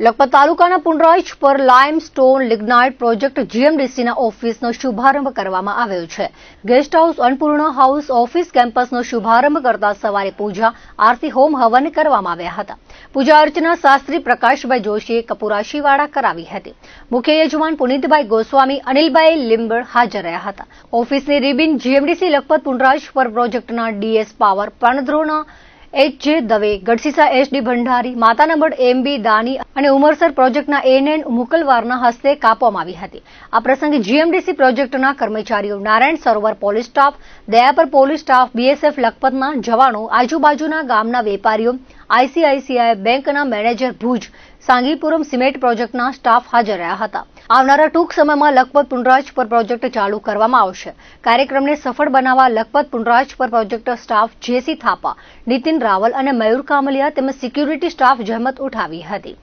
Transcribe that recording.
લખપત તાલુકાના પુનરાઈચ પર લાઇમ stone lignite project જીએમડીસીના ઓફિસનો શુભારંભ કરવામાં આવ્યો છે. Guest house Annapurna house office કેમ્પસનો શુભારંભ કરતા સવારે પૂજા, આરતી, હોમ હવન કરવામાં આવ્યા હતા. પૂજા અર્ચના શાસ્ત્રી પ્રકાશભાઈ જોશીએ કપુરાશીવાળા કરાવી હતી. મુખ્ય યજમાન પુનિતભાઈ ગોસ્વામી, અનિલભાઈ લીંબળ હાજર રહ્યા હતા. ઓફિસની રિબિન જીએમડીસી લખપત પુંડરાજ પર પ્રોજેક્ટના ડીએસ પાવર, પાણધ્રોના H J Dave Gadhsisa SD Bhandari માતાના મઢ એમબી દાની અને ઉમરસર પ્રોજેક્ટના એનએન મુકલવારના હસ્તે કાપવામાં આવી હતી. આ પ્રસંગે જીએમડીસી પ્રોજેક્ટના કર્મચારીઓ Narayan Sarovar police staff Dayapar police staff, BSF લખપતના જવાનો, આજુબાજુના ગામના વેપારીઓ, આઈસીઆઈસીઆઈ બેંકના મેનેજર ભુજ, સાંગીપુરમ સિમેન્ટ પ્રોજેક્ટના સ્ટાફ હાજર રહ્યા હતા. આવનારા ટૂંક સમયમાં લખપત પુંડરાજ પર પ્રોજેક્ટ ચાલુ કરવામાં આવશે. કાર્યક્રમને સફળ બનાવવા Lakhpat Punrajpar project staff J C Thapa, Nitin Raval અને મયુર કામલિયા તેમજ સિક્યુરિટી સ્ટાફ જહેમત ઉઠાવી હતી.